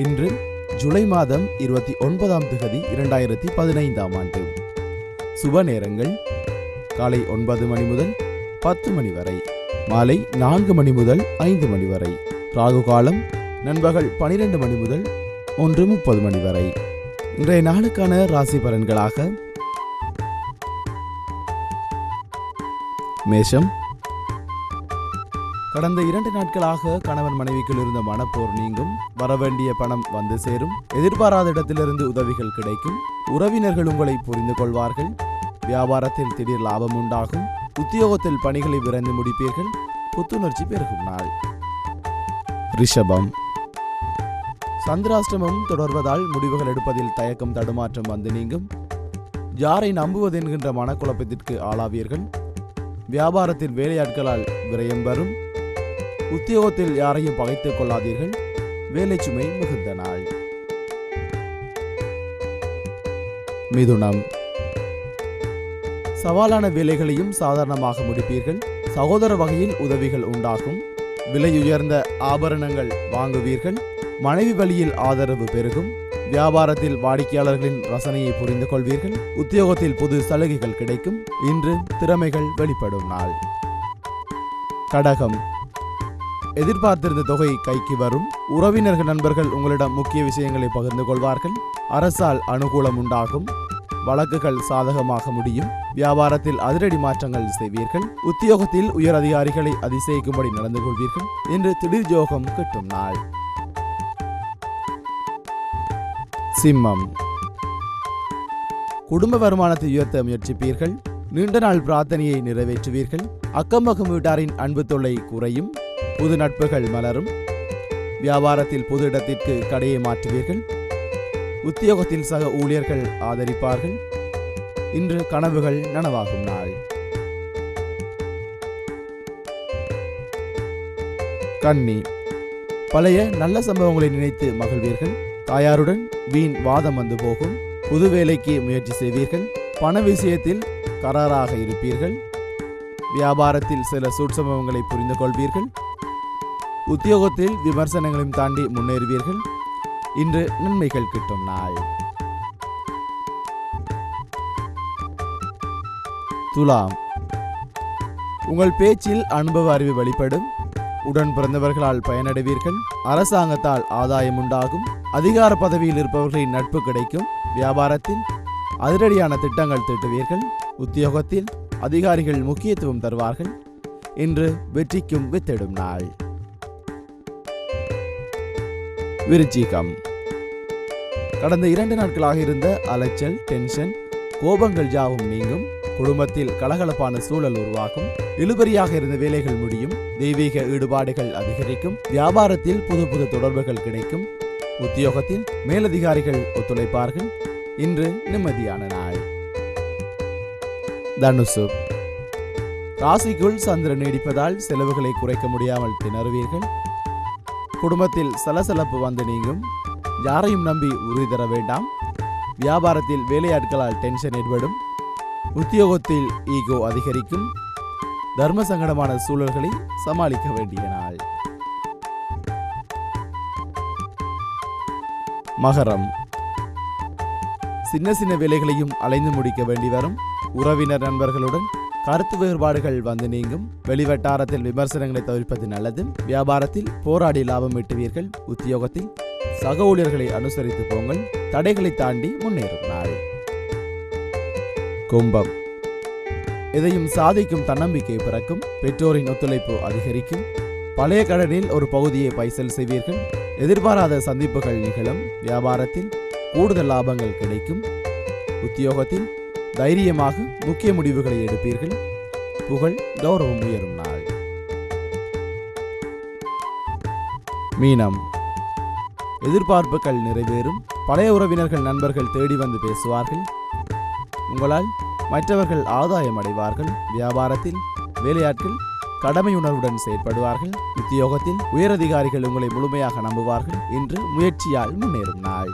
இன்று ஜூலை மாதம் இருபத்தி ஒன்பதாம் திகதி இரண்டாயிரத்தி பதினைந்தாம் ஆண்டு. சுப நேரங்கள். காலை ஒன்பது மணி முதல் பத்து மணி வரை. மாலை நான்கு மணி முதல் ஐந்து மணி வரை. ராகு காலம் நண்பகல் பனிரெண்டு மணி முதல் ஒன்று முப்பது மணி வரை. இன்றைய நாளுக்கான ராசி பலன்களாக. மேஷம் கடந்த இரண்டு நாட்களாக கணவன் மனைவிக்குள் இருந்த மனப்போர் நீங்கும். வரவேண்டிய பணம் வந்து சேரும். எதிர்பாராத இடத்திலிருந்து உதவிகள் கிடைக்கும். உறவினர்கள் உங்களை புரிந்து கொள்வார்கள். வியாபாரத்தில் திடீர் லாபம் உண்டாகும். உத்தியோகத்தில் பணிகளை விரைந்து முடிப்பீர்கள். புத்துணர்ச்சி பெருகும் நாள். ரிஷபம். சந்திராஷ்டமம் தொடர்வதால் முடிவுகள் எடுப்பதில் தயக்கம் தடுமாற்றம் வந்து நீங்கும். யாரை நம்புவது என்கின்ற மனக்குழப்பத்திற்கு ஆளாவீர்கள். வியாபாரத்தில் வேலையாட்களால் விரயம் வரும். உத்தியோகத்தில் யாரையும் பகைத்துக் கொள்ளாதீர்கள். வேலை சுமை மிகுந்த நாள். மிதுனம். சவாலான வேலைகளையும் சாதாரணமாக முடிப்பீர்கள். சகோதர வகையில் உதவிகள் உண்டாகும். விலை உயர்ந்த ஆபரணங்கள் வாங்குவீர்கள். மனைவி வழியில் ஆதரவு பெருகும். வியாபாரத்தில் வாடிக்கையாளர்களின் ரசனையை புரிந்து கொள்வீர்கள். உத்தியோகத்தில் புது சலுகைகள் கிடைக்கும். இன்று திறமைகள் வெளிப்படும் நாள். கடகம். எதிர்பார்த்திருந்த தொகை கைக்கு வரும். உறவினர்கள் நண்பர்கள் உங்களிடம் முக்கிய விஷயங்களை பகிர்ந்து கொள்வார்கள். அரசால் அனுகூலம் உண்டாகும். வழக்குகள் சாதகமாக முடியும். வியாபாரத்தில் அதிரடி மாற்றங்கள் செய்வீர்கள். உத்தியோகத்தில் உயர் அதிகாரிகளை அதிசயிக்கும்படி நடந்து கொள்வீர்கள். இன்று திடீர் ஜோகம் கிட்டும் நாள். சிம்மம். குடும்ப வருமானத்தை உயர்த்த முயற்சிப்பீர்கள். நீண்ட நாள் பிரார்த்தனையை நிறைவேற்றுவீர்கள். அக்கம்பக்கம் வீட்டாரின் அன்பு தொல்லை குறையும். புது நட்புகள் மலரும். வியாபாரத்தில் புது இடத்திற்கு கடையை மாற்றுவீர்கள். உத்தியோகத்தில் சக ஊழியர்கள் ஆதரிப்பார்கள். இன்று கனவுகள் நனவாகும் நாள். கன்னி பழைய நல்ல சம்பவங்களை நினைத்து மகிழ்வீர்கள். தாயாருடன் வீண் வாதம் வந்து போகும். புது வேலைக்கு முயற்சி செய்வீர்கள். பண விஷயத்தில் கராராக இருப்பீர்கள். வியாபாரத்தில் சில சூட்சமங்களை புரிந்து கொள்வீர்கள். உத்தியோகத்தில் விமர்சனங்களையும் தாண்டி முன்னேறுவீர்கள். இன்று நன்மைகள் கிட்டும் நாள். துலாம். உங்கள் பேச்சில் அனுபவ அறிவு வெளிப்படும். உடன் பிறந்தவர்களால் பயனடைவீர்கள். அரசாங்கத்தால் ஆதாயம் உண்டாகும். அதிகார பதவியில் இருப்பவர்களின் நட்பு கிடைக்கும். வியாபாரத்தில் அதிரடியான திட்டங்கள் தீட்டுவீர்கள். உத்தியோகத்தில் அதிகாரிகள் முக்கியத்துவம் தருவார்கள். இன்று வெற்றிக்கும் வித்திடும் நாள். விருச்சிகம். கடந்த இரண்டு நாட்களாக இருந்த அலைச்சல் டென்ஷன் கோபங்கள் யாவும் நீங்கும். குடும்பத்தில் கலகலப்பான சூழல் உருவாகும். இழுபறியாக இருந்த வேலைகள் முடியும். தெய்வீக ஈடுபாடுகள் அதிகரிக்கும். வியாபாரத்தில் புது புது தொடர்புகள் கிடைக்கும். உத்தியோகத்தில் மேலதிகாரிகள் ஒத்துழைப்பார்கள். இன்று நிம்மதியான நாள். தனுசு. ராசிக்குள் சந்திரன் நீடிப்பதால் செலவுகளை குறைக்க முடியாமல் திணறுவீர்கள். குடும்பத்தில் சலசலப்பு வந்து நீங்கும். யாரையும் நம்பி உறுதி தர வேண்டாம். வியாபாரத்தில் வேலையாட்களால் டென்ஷன் ஏற்படும். உத்தியோகத்தில் ஈகோ அதிகரிக்கும். தர்ம சங்கடமான சூழல்களை சமாளிக்க வேண்டிய நாள். மகரம். சின்ன சின்ன வேலைகளையும் அலைந்து முடிக்க வேண்டி வரும். உறவினர் நண்பர்களுடன் கருத்து வேறுபாடுகள் வந்து நீங்கும். வெளிவட்டாரத்தில் விமர்சனங்களை தவிர்ப்பது நல்லது வியாபாரத்தில் போராடி லாபம் ஈட்டுவீர்கள். உத்தியோகத்தில் சக ஊழியர்களை அனுசரித்து போங்கள் தடைகளை தாண்டி முன்னேறும் நாள். கும்பம். எதையும் சாதிக்கும் தன்னம்பிக்கை பிறக்கும் பெற்றோரின் ஒத்துழைப்பு அதிகரிக்கும். பழைய கடனில் ஒரு பகுதியை பைசல் செய்வீர்கள். எதிர்பாராத சந்திப்புகள் நிகழும் வியாபாரத்தில் கூடுதல் லாபங்கள் கிடைக்கும். உத்தியோகத்தில் தைரியமாக முக்கிய முடிவுகளை எடுப்பீர்கள். புகழ் கௌரவம் உயரும் நாள். மீனம். எதிர்பார்ப்புகள் நிறைவேறும். பழைய உறவினர்கள் நண்பர்கள் தேடி வந்து பேசுவார்கள். உங்களால் மற்றவர்கள் ஆதாயம் அடைவார்கள். வியாபாரத்தில் வேலையாட்கள் கடமையுணர்வுடன் செயற்படுவார்கள். உத்தியோகத்தில் உயரதிகாரிகள் உங்களை முழுமையாக நம்புவார்கள். இன்று முயற்சியால் முன்னேறும் நாள்.